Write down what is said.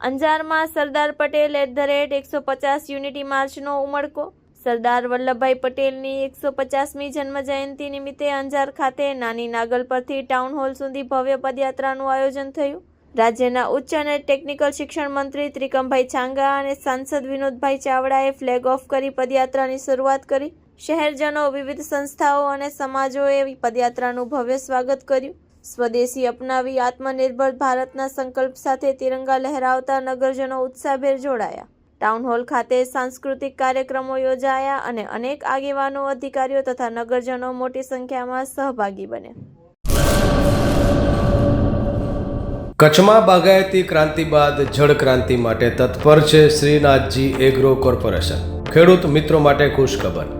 અંજારમાં Sardar Patel at the rate એકસો પચાસ યુનિટી માર્ચનો ઉમળકો. સરદાર વલ્લભભાઈ પટેલની એકસો પચાસમી જન્મજયંતિ નિમિત્તે અંજાર ખાતે નાની નાગલ પરથી ટાઉન હોલ સુધી ભવ્ય પદયાત્રાનું આયોજન થયું. રાજ્યના ઉચ્ચ અને ટેકનિકલ શિક્ષણ મંત્રી ત્રિકમભાઈ છાંગા અને સાંસદ વિનોદભાઈ ચાવડાએ ફ્લેગ ઓફ કરી પદયાત્રાની શરૂઆત કરી. શહેરજનો વિવિધ સંસ્થાઓ અને સમાજોએ પદયાત્રાનું ભવ્ય સ્વાગત કર્યું. સ્વદેશી અપનાવી આત્મનિર્ભર ભારતના સંકલ્પ સાથે તિરંગા લહેરાવતા નગરજનો ઉત્સાહભેર જોડાયા. ટાઉન હોલ ખાતે સાંસ્કૃતિક કાર્યક્રમો યોજાયા અને અનેક આગેવાનો, અધિકારીઓ તથા નગરજનો મોટી સંખ્યામાં સહભાગી બન્યા. કચ્છમાં બાગાયતી ક્રાંતિ બાદ જળ ક્રાંતિ માટે તત્પર છે શ્રીનાથજી એગ્રો કોર્પોરેશન. ખેડૂત મિત્રો માટે ખુશખબર.